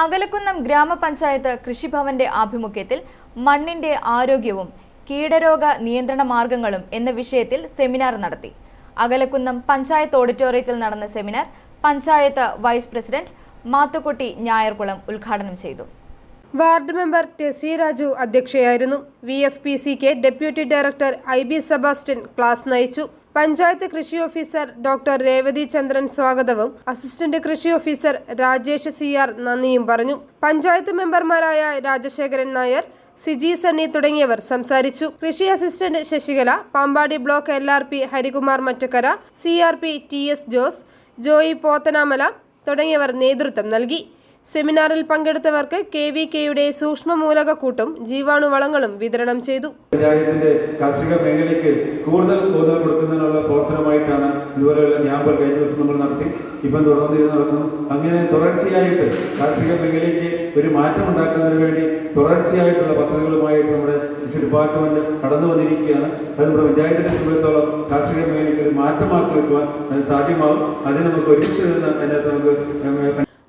അകലക്കുന്നം ഗ്രാമപഞ്ചായത്ത് കൃഷിഭവന്റെ ആഭിമുഖ്യത്തിൽ മണ്ണിന്റെ ആരോഗ്യവും കീടരോഗ നിയന്ത്രണ മാർഗങ്ങളും എന്ന വിഷയത്തിൽ സെമിനാർ നടത്തി. അകലക്കുന്നം പഞ്ചായത്ത് ഓഡിറ്റോറിയത്തിൽ നടന്ന seminar panchayat vice president Mathukutty Njayarkulam ഉദ്ഘാടനം ചെയ്തു. Ward member Tessy Raju അധ്യക്ഷയായിരുന്നു. V F P C K deputy director I B Sebastian class നയിച്ചു. പഞ്ചായത്ത് കൃഷി ഓഫീസർ ഡോക്ടർ രേവതി ചന്ദ്രൻ സ്വാഗതവും അസിസ്റ്റന്റ് കൃഷി ഓഫീസർ രാജേഷ് സി ആർ നന്ദിയും പറഞ്ഞു. പഞ്ചായത്ത് മെമ്പർമാരായ രാജശേഖരൻ നായർ സിജി സണ്ണി തുടങ്ങിയവർ സംസാരിച്ചു. കൃഷി assistant Sasikala Pampady block L R P Harikumar Mattakkara C R P T S Jose Joy Pothanamala തുടങ്ങിയവർ നേതൃത്വം നൽകി. സെമിനാറിൽ പങ്കെടുത്തവർക്ക് കെ വി കെയുടെ സൂക്ഷ്മ മൂലകക്കൂട്ടും ജീവാണുവളങ്ങളും വിതരണം ചെയ്തു. പഞ്ചായത്തിന്റെ കാർഷിക മേഖലയ്ക്ക് കൂടുതൽ ഊന്നൽ കൊടുക്കുന്നതിനുള്ള പ്രവർത്തനമായിട്ടാണ് ഇതുപോലെയുള്ള ക്യാമ്പുകൾ കഴിഞ്ഞ ദിവസം നമ്മൾ നടത്തി. ഇപ്പം തുടർന്ന് ഇത് നടക്കുന്നു. അങ്ങനെ തുടർച്ചയായിട്ട് കാർഷിക മേഖലയ്ക്ക് ഒരു മാറ്റം ഉണ്ടാക്കുന്നതിന് വേണ്ടി തുടർച്ചയായിട്ടുള്ള പദ്ധതികളുമായിട്ട് നമ്മുടെ കൃഷി ഡിപ്പാർട്ട്മെന്റ് കടന്നു വന്നിരിക്കുകയാണ്. അത് നമ്മുടെ പഞ്ചായത്തിനെ സംബന്ധിച്ചോളം കാർഷിക മേഖലയ്ക്ക് ഒരു മാറ്റമാക്കി വെക്കുവാൻ സാധ്യമാകും. അതിന് നമുക്ക് ഒരുമിച്ച് നിന്ന് അതിനകത്ത് നമുക്ക്